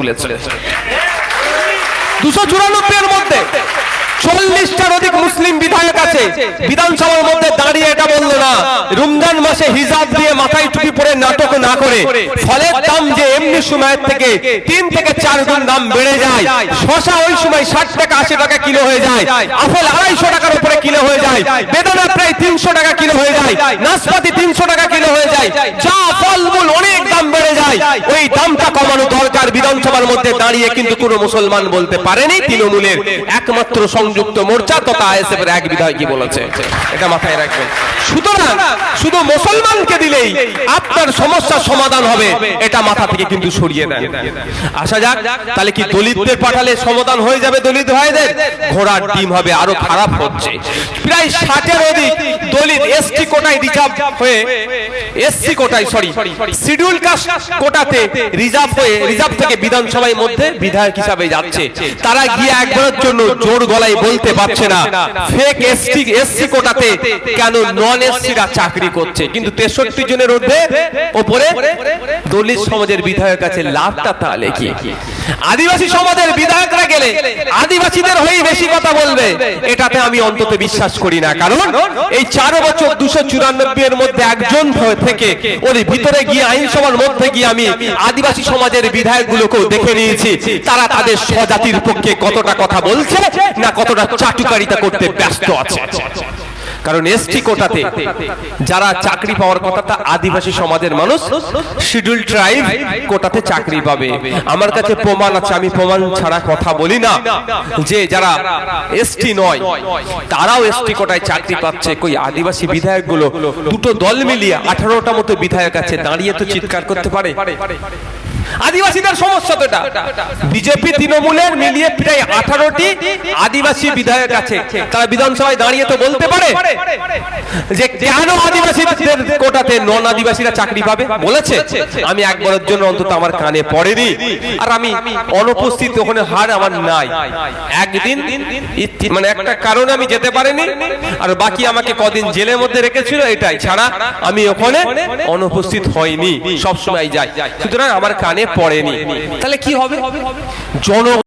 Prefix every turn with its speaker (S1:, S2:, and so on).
S1: তুলেছে। দুশো চুরানব্বই মধ্যে চল্লিশটার অধিক মুসলিম বিধায়ক আছে। বিধানসভার মধ্যে দাঁড়িয়ে এটা বলল না। রমজান মাসে হিজাব দিয়ে মাথায় টুপি পরে নাটক না করে। ফলের দাম যে এমনি সময়ের থেকে তিন থেকে চার গুণ দাম বেড়ে যায়। শশা ওই সময় ষাট টাকা, আশি টাকা কিলো হয়ে যায়। আপেল আড়াইশো টাকার উপরে কিলো হয়ে যায়। বেদনা প্রায় তিনশো টাকা কিলো হয়ে যায়। নাশপাতি তিনশো টাকা কিলো হয়ে যায়। চা ফলমূল অনেক যায় ওই দামটা কমানো দরকার বিধানসভার মধ্যে দাঁড়িয়ে কিন্তু কোনো মুসলমান বলতে পারেনি তৃণমূলের। একমাত্র সংযুক্ত মোর্চা তথা আইএসএফ এর এক বিধায়কই বলেছে? এটা মাথায় রাখবেন। সুতরাং শুধু মুসলমানকে দিলেই আপনার সমস্যার সমাধান হবে এটা মাথা থেকে কিন্তু সরিয়ে দেন। আসা যাক তাহলে কি দলিতদের পাঠালে সমাধান হয়ে যাবে দলিত ভাইদের? ঘোড়ার ডিম হবে আরও খারাপ হচ্ছে। প্রায় ষাটের অধিক দলিত এসটি কোটায় রিজার্ভ হয়ে এসসি কোটায় সরি শিডিউল কাস্ট কোটাতে রিজার্ভ হয়ে রিজার্ভ থেকে বিধানসভার মধ্যে বিধায়ক হিসাবে যাচ্ছে। তারা গিয়ে একবারের জন্য জোর গলায় বলতে পারছে না। ফেক এসটি এসসি কোটাতে কেন নন এসসিরা চাকরি করছে? কিন্তু তেষট্টি জনের মধ্যে ওপরে দলিত সমাজের বিধায়ক আছে লাভটা তাহলে কি আদিবাসী সমাজের বিধায়করা গেলে আদিবাসীদের হয়েই বেশি কথা বলবে। এটাতে আমি অন্তত বিশ্বাস করি না। কারণ এই চার বছর দুশো চুরানব্বই এর মধ্যে একজন থেকে ওর ভিতরে গিয়ে আইনসভার মধ্যে গিয়ে আমি আদিবাসী সমাজের বিধায়কগুলোকেও দেখে নিয়েছি। তারা তাদের স্বজাতির পক্ষে কতটা কথা বলছে না কতটা চাটুকারিতা করতে ব্যস্ত আছে। কারণ এসটি কোটাতে যারা চাকরি পাওয়ার কথা তা আদিবাসী সমাজের মানুষ শিডিউল ট্রাইব কোটাতে চাকরি পাবে। আমার কাছে প্রমাণ আছে আমি প্রমাণ ছাড়া কথা বলি না। যে যারা এসটি নয় তারাও এসটি কোটায় চাকরি পাচ্ছে। কই আদিবাসী বিধায়কগুলো দুটো দল মিলিয়ে আঠারোটা মতো বিধায়ক আছে দাঁড়িয়ে তো চিৎকার করতে পারে। আদিবাসীদের সমস্যা তো এটা। বিজেপি তৃণমূলের মিলিয়ে প্রায় আঠারোটি আদিবাসী বিধায়ক আছে। তারা বিধানসভায় দাঁড়িয়ে তো বলতে পারে যে কেন আদিবাসীদের কোটাতে নন আদিবাসীরা চাকরি পাবে? বলেছে। আমি একবারের জন্য অন্তত আমার কানে পড়েনি। আর আমি অনুপস্থিত ওখানে হার আমার নাই। একদিন মানে একটা কারণে আমি যেতে পারিনি। আর বাকি আমাকে কদিন জেলের মধ্যে রেখেছিল, এটাই। ছাড়া আমি ওখানে অনুপস্থিত হয়নি সবসময় যাই। সুতরাং আমার কানে পড়েনি। তাহলে কি হবে? জন